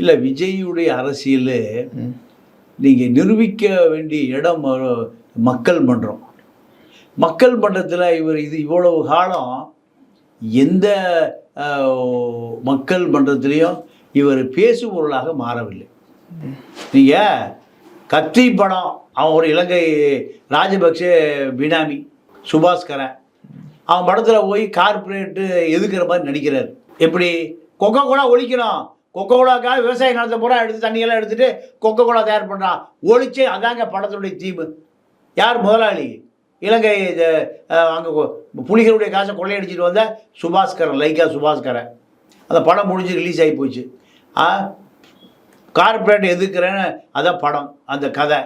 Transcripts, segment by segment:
இல்லை விஜயுடைய அரசியல் நீங்கள் நிரூபிக்க வேண்டிய இடம் மக்கள் மன்றம். மக்கள் மன்றத்தில் இவர் இது இவ்வளவு காலம் எந்த மக்கள் மன்றத்திலையும் இவர் பேசுபொருளாக மாறவில்லை. நீங்கள் கத்தி படம் அவன் ஒரு இலங்கை ராஜபக்சே பினாமி சுபாஸ்கரன். அவன் படத்தில் போய் கார்ப்பரேட்டு எதுக்குற மாதிரி நடிக்கிறார். எப்படி? கொக்கோ கோலா ஒழிக்கணும். கொக்கோ கோலாக்காக விவசாய நிலத்தை பூரா எடுத்து தண்ணியெல்லாம் எடுத்துட்டு கொக்கோ கோலா தயார் பண்ணுறான் ஒழிச்சு அதாங்க படத்துடைய தீமு. யார் முதலாளி? இலங்கை அங்கே புலிகளுடைய காசை கொள்ளையடிச்சிட்டு வந்த சுபாஸ்கரன் லைக்கா சுபாஸ்கரன். அந்த படம் முடிஞ்சு ரிலீஸ் ஆகி போச்சு. கார்பரேட் கார்ப்பரேட் எதுக்குறேன்னு அதான் படம் அந்த கதை.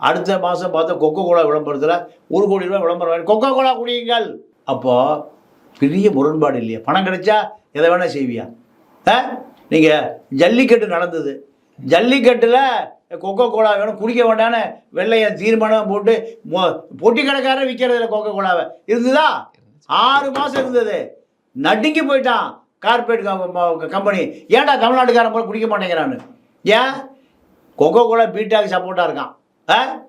அடுத்த மாதம் பார்த்தா கொக்கோ கோலா விளம்பரத்தில் ஒரு கோடி ரூபாய் விளம்பரம் கொக்கோ கோலா குடியுங்கள். அப்போது பெரிய முரண்பாடு இல்லையா? பணம் கிடைச்சா எதை வேணால் செய்வியா? ஆ? நீங்கள் ஜல்லிக்கட்டு நடந்தது. ஜல்லிக்கட்டில் கொக்கோ கோலா வேணும் குடிக்க வேண்டான்னு வெள்ளையன் தீர்மானம் போட்டு மொ- பொட்டி கடைக்காரன் விற்கிறதுல கொக்கோ கோலாவை இருந்ததா? ஆறு மாதம் இருந்தது. நடுங்கி போயிட்டான் கார்பரேட் கம்பெனி ஏன்டா தமிழ்நாட்டுக்காரன் போல குடிக்க மாட்டேங்கிறான்னு? ஏன்? கொக்கோ கோலா பீட்டாக்கு சப்போர்ட்டாக இருக்கான். ஆ?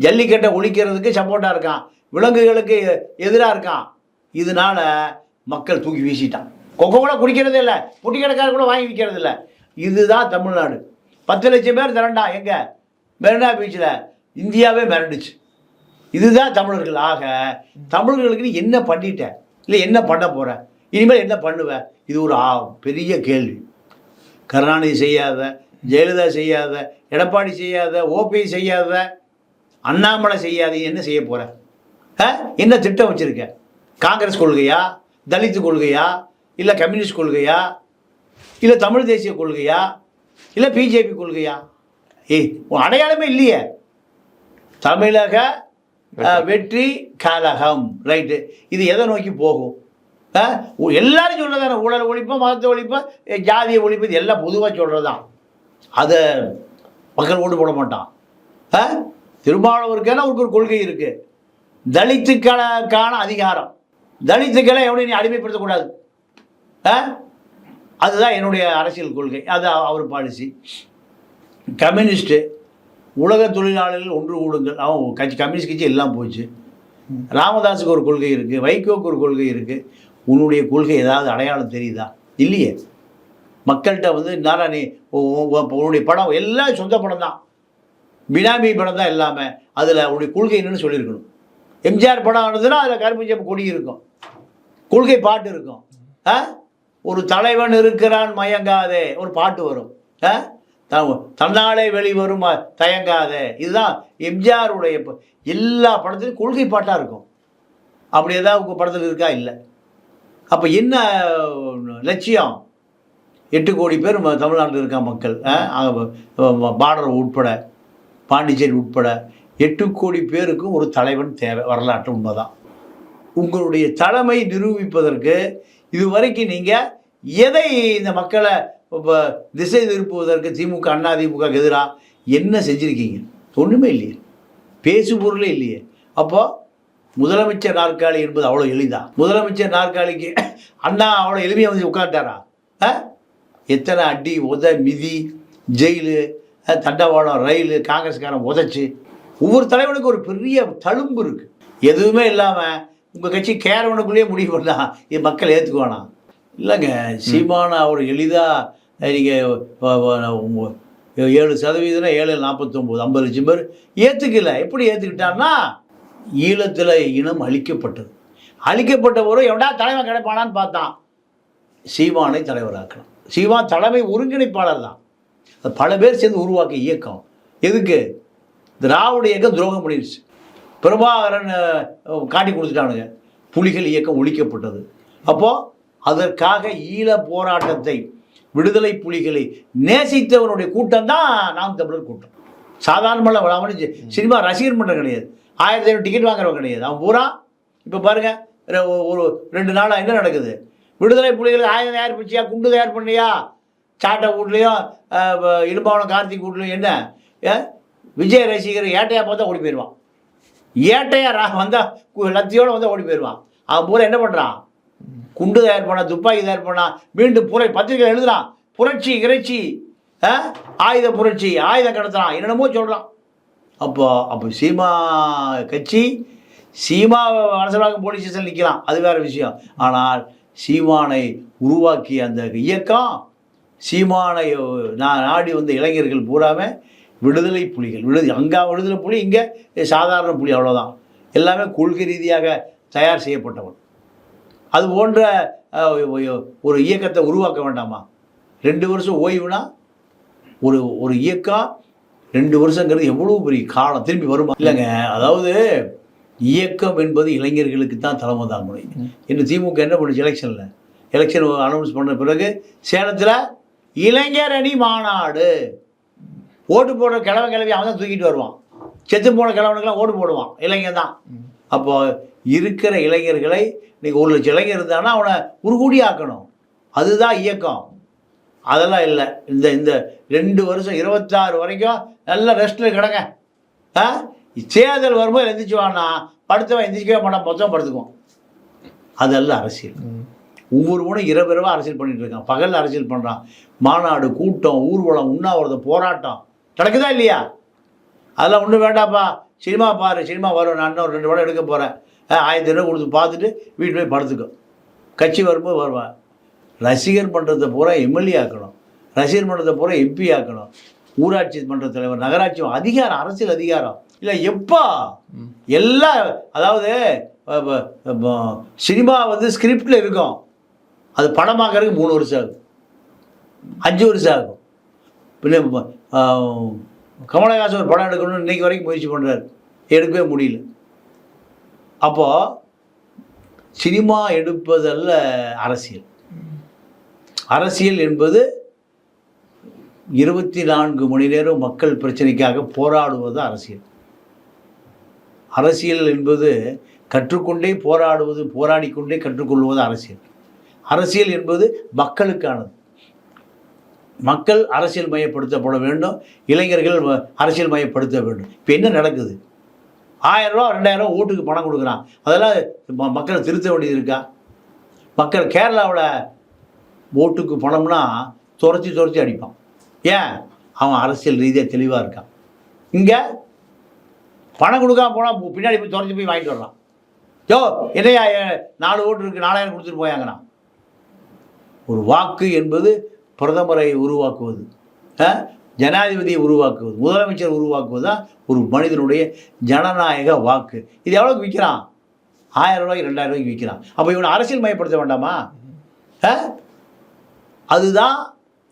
ஜல்லிக்கட்டை ஒழிக்கிறதுக்கு சப்போர்ட்டாக இருக்கான். விலங்குகளுக்கு எதிராக இருக்கான். இதனால் மக்கள் தூக்கி வீசிட்டான். கொக்கோ கூட குடிக்கிறதே இல்லை. புட்டி கடைக்காரர் கூட வாங்கி விற்கிறது இல்லை. இதுதான் தமிழ்நாடு. பத்து லட்சம் பேர் திரண்டா. எங்கே? மெரினா பீச்சில் இந்தியாவே மிரண்டுச்சு. இதுதான் தமிழர்கள். ஆக தமிழர்களுக்கு நீ என்ன பண்ணிட்ட? இல்லை என்ன பண்ண போகிறேன் இனிமேல் என்ன பண்ணுவ? இது ஒரு ஆ- பெரிய கேள்வி. கருணாநிதி செய்யாத ஜெயலலிதா செய்யாத எடப்பாடி செய்யாத ஓபி செய்யாத அண்ணாமலை செய்யாத என்ன செய்ய போகிற ஆ? என்ன திட்டம் வச்சுருக்க? காங்கிரஸ் கொள்கையா? தலித்து கொள்கையா? இல்லை கம்யூனிஸ்ட் கொள்கையா? இல்லை தமிழ் தேசிய கொள்கையா? இல்லை பிஜேபி கொள்கையா? ஏய் உன் அடையாளமே இல்லையே. தமிழக வெற்றி. கழகம். ரைட்டு இது எதை நோக்கி போகும்? எல்லாரும் சொல்றதான ஊழல் ஒழிப்போம் மதத்தை ஒழிப்போம் அஹ், ஜாதியை ஒழிப்பு இது எல்லாம் பொதுவாக சொல்கிறது தான் அதை மக்கள் ஓட்டு போட மாட்டான். திருமாவளவருக்கான அவருக்கு ஒரு கொள்கை இருக்கு. தலித்துக்களுக்கான அதிகாரம். தலித்துக்களை எவனையும் நீ அடிமைப்படுத்தக்கூடாது. அதுதான் என்னுடைய அரசியல் கொள்கை. அது அவர் பாலிசி கம்யூனிஸ்ட்டு உலக தொழிலாளர்கள் ஒன்று கூடுங்கள். அவன் கட்சி கம்யூனிஸ்ட் கட்சி எல்லாம் போச்சு. ராமதாஸுக்கு ஒரு கொள்கை இருக்குது வைகோக்கு ஒரு கொள்கை இருக்குது உன்னுடைய கொள்கை ஏதாவது அடையாளம் தெரியுதா? இல்லையே. மக்கள்கிட்ட வந்து நாரா நீ உன்னுடைய படம் எல்லாம் சொந்த படம் தான். பினாமி படம் தான் எல்லாமே. அதில் உன்னுடைய கொள்கை என்னன்னு சொல்லியிருக்கணும். எம்ஜிஆர் படம் ஆனதுன்னா அதில் கருப்பு கொடி இருக்கும். கொள்கை பாட்டு இருக்கும். ஆ? ஒரு தலைவன் இருக்கிறான் மயங்காதே. ஒரு பாட்டு வரும். ஆ? தன்னாலே வெளிவரும் தயங்காதே. இதுதான் எம்ஜிஆருடைய எல்லா படத்துலையும் கொள்கை பாட்டாக இருக்கும். அப்படி ஏதாவது உங்கள் படத்தில் இருக்கா? இல்லை. அப்போ என்ன லட்சியம்? எட்டு கோடி பேர் ம- தமிழ்நாட்டில் இருக்கா மக்கள்? பார்டர் உட்பட பாண்டிச்சேரி உட்பட எட்டு கோடி பேருக்கும் ஒரு தலைவன் தேவை. வரலாற்று உண்மைதான். உங்களுடைய தலைமை நிரூபிப்பதற்கு இதுவரைக்கும் நீங்கள் எதை இந்த மக்களை இப்போ திசை திருப்புவதற்கு திமுக அண்ணா திமுக எதிராக என்ன செஞ்சுருக்கீங்க? ஒன்றுமே இல்லையே. பேசு பொருளே இல்லையே. அப்போது முதலமைச்சர் நாற்காலி என்பது அவ்வளோ எளிதா? முதலமைச்சர் நாற்காலிக்கு அண்ணா அவ்வளோ எளிமையாக வந்து உட்காந்துட்டாரா ஆ? எத்தனை அடி உத மிதி ஜெயிலு தண்டவாளம் ரயில் காங்கிரஸ்காரன் உதைச்சு. ஒவ்வொரு தலைவனுக்கும் ஒரு பெரிய தழும்பு இருக்குது எதுவுமே இல்லாமல் உங்கள் கட்சி கேரவனுக்குள்ளேயே முடிவு பண்ணலாம் இது மக்கள் ஏற்றுக்குவானா இல்லைங்க சீமானா அவர் எளிதாக நீங்கள் ஏழு சதவீதம்னா ஏழு நாற்பத்தொம்போது ஐம்பது லட்சம் பேர் ஏற்றுக்கல எப்படி ஏற்றுக்கிட்டான்னா ஈழத்தில் இனம் அழிக்கப்பட்டது. அழிக்கப்பட்டவரும் எவடா தலைவன் கிடைப்பானான்னு பார்த்தான். சீமானை தலைவராக்கணும் சீமான் தலைமை ஒருங்கிணைப்பாளர் தான். அது பல பேர் சேர்ந்து உருவாக்க இயக்கம். எதுக்கு? திராவிட இயக்கம் துரோகம் பண்ணிடுச்சு பிரபாகரன் காட்டி கொடுத்துட்டானுங்க. புலிகள் இயக்கம் ஒழிக்கப்பட்டது. அப்போது அதற்காக ஈழ போராட்டத்தை விடுதலை புலிகளை நேசித்தவனுடைய கூட்டம் தான் நாம் தமிழர் கூட்டம். சாதாரணமாக அவனு சினிமா ரசிகர் மன்றம் கிடையாது. ஆயிரத்தி ஐநூறு டிக்கெட் வாங்குறவன் கிடையாது. அவன் பூரா இப்போ பாருங்க ஒரு ரெண்டு நாளாக என்ன நடக்குது? விடுதலை புலிகள் ஆயுதம் தயார் பண்ணியா குண்டு தயார் பண்ணியா? சாட்டை வீட்லேயும் இடும்பாவனம் கார்த்திக் வீட்லையும் என்ன? விஜய் ரசிகர் ஏட்டையா பார்த்தா ஓடி போயிடுவான் ஏட்டையா ரா வந்தால் லத்தியோடு வந்தால் ஓடி போயிடுவான். அவன் பூரா என்ன பண்ணுறான் குண்டு தயார் பண்ணான் துப்பாக்கி தயார் பண்ணா மீண்டும் புரை பத்திரிகை எழுதுறான். புரட்சி இறைச்சி ஆ? ஆயுத புரட்சி ஆயுதம் கடத்துறான். என்னென்னமோ சொல்கிறான் அப்போ அப்போ சீமா கட்சி சீமா அரசலாக போலீஸ் ஸ்டேஷன் நிற்கலாம் அது வேறு விஷயம். ஆனால் சீமானை உருவாக்கிய அந்த இயக்கம் சீமானை நாடி வந்த இளைஞர்கள் பூராமல் விடுதலை புலிகள். விடுதலை அங்கே விடுதலை புலி இங்கே சாதாரண புலி அவ்வளோதான் எல்லாமே கொள்கை ரீதியாக தயார் செய்யப்பட்டவன். அது போன்ற ஒரு இயக்கத்தை உருவாக்க வேண்டாமா? ரெண்டு வருஷம் ஓய்வுனா ஒரு ஒரு இயக்கம் ரெண்டு வருஷங்கிறது எவ்வளோ பெரிய காலம்? திரும்பி வருமா? இல்லைங்க. அதாவது இயக்கம் என்பது இளைஞர்களுக்கு தான் தலைமை தாங்குமை இன்னும் திமுக என்ன பண்ணுச்சு? எலெக்ஷனில். எலெக்ஷன் அனௌன்ஸ் பண்ண பிறகு சேலத்தில் இளைஞர் அணி மாநாடு. ஓட்டு போடுற கிழவன் கிளவி அவன் தான் தூக்கிட்டு வருவான். செத்து போன கிழவனுக்கெல்லாம் ஓட்டு போடுவான். இளைஞன் தான். அப்போ இருக்கிற இளைஞர்களை இன்னைக்கு ஒரு லட்சம் இளைஞர் இருந்தான்னா அவனை உருகூடி ஆக்கணும் அதுதான் இயக்கம். அதெல்லாம் இல்லை. இந்த இந்த ரெண்டு வருஷம் இருபத்தாறு வரைக்கும் நல்ல ரெஸ்ட்டில் கிடங்க. ஆ? தேர்தல் வரும்போது எந்திரிச்சுவான்னா படுத்தவன் எந்திரிக்கவே மாட்டான் மொத்தம் படுத்துக்குவான். அதெல்லாம் அரசியல். ஒவ்வொருவனும் இரவு இரவா அரசியல் பண்ணிட்டு இருக்கான். பகலில் அரசியல் பண்ணுறான் மாநாடு கூட்டம் ஊர்வலம் உண்ணாவிரதம் போராட்டம். நடக்குதா இல்லையா? அதெல்லாம் ஒன்றும் வேண்டாப்பா சினிமா பாரு சினிமா வரும் நான் இன்னும் ஒரு ரெண்டு படம் எடுக்க போகிறேன் ஆயிரத்தி ஐநூறு கொடுத்து பார்த்துட்டு வீட்டு போய் படுத்துக்கோ கட்சி வரும்போது வருவேன். ரசிகர் மன்றத்தை பூரா எம்எல்ஏ ஆக்கணும். ரசிகர் மன்றத்தை பூரா எம்பி ஆக்கணும். ஊராட்சி மன்ற தலைவர் நகராட்சி அதிகாரம் அரசியல் அதிகாரம். இல்லை எப்போ? எல்லாம் அதாவது சினிமா வந்து ஸ்கிரிப்டில் இருக்கும். அது படமாக்கறதுக்கு மூணு வருஷம் ஆகும். அஞ்சு வருஷம் ஆகும். கமலஹாசன் ஒரு படம் எடுக்கணும்னு இன்றைக்கி வரைக்கும் முயற்சி பண்ணுறாரு எடுக்கவே முடியல. அப்போது சினிமா எடுப்பதல்ல அரசியல். அரசியல் என்பது இருபத்தி நான்கு மணி நேரம் மக்கள் பிரச்சனைக்காக போராடுவது அரசியல். அரசியல் என்பது கற்றுக்கொண்டே போராடுவது போராடிக்கொண்டே கற்றுக்கொள்வது அரசியல். அரசியல் என்பது மக்களுக்கானது. மக்கள் அரசியல் மயப்படுத்தப்பட வேண்டும். இளைஞர்கள் அரசியல் மயப்படுத்த வேண்டும். இப்போ என்ன நடக்குது? ஆயிரம் ரூபா ரெண்டாயிரம் ஓட்டுக்கு பணம் கொடுக்குறான். அதெல்லாம் மக்களை திருத்த வேண்டியது இருக்கா? மக்கள் கேரளாவில் ஓட்டுக்கு பணம்னா துரத்தி துரத்தி அடிப்பான். ஏன்? அவன் அரசியல் ரீதியாக தெளிவாக இருக்கான். இங்கே பணம் கொடுக்காம போனால் பின்னாடி போய் துரத்தி போய் வாங்கிட்டு வரலாம் யோ என்னையா நாலு ஓட்டு இருக்குது நாலாயிரம் கொடுத்துட்டு போயாங்கண்ணா ஒரு வாக்கு என்பது பிரதமரை உருவாக்குவது ஆ? ஜனாதிபதியை உருவாக்குவது முதலமைச்சர் உருவாக்குவது தான் ஒரு மனிதனுடைய ஜனநாயக வாக்கு. இது எவ்வளோக்கு விற்கிறான் ஆயிரம் ரூபாய்க்கு ரெண்டாயிரம் ரூபாய்க்கு விற்கிறான் அப்போ இவனை அரசியல் மயப்படுத்த வேண்டாமா? ஆ? அதுதான்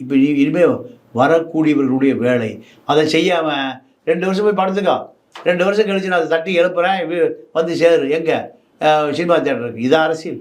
இப்போ நீ இனிமேல் வரக்கூடியவர்களுடைய வேலை. அதை செய்யாமல் ரெண்டு வருஷம் போய் படுத்துக்கோ. ரெண்டு வருஷம் கழிச்சு நான் அதை தட்டி எழுப்புறேன் வந்து சேரு. எங்கே? சினிமா தேட்டருக்கு இதான் அரசியல்.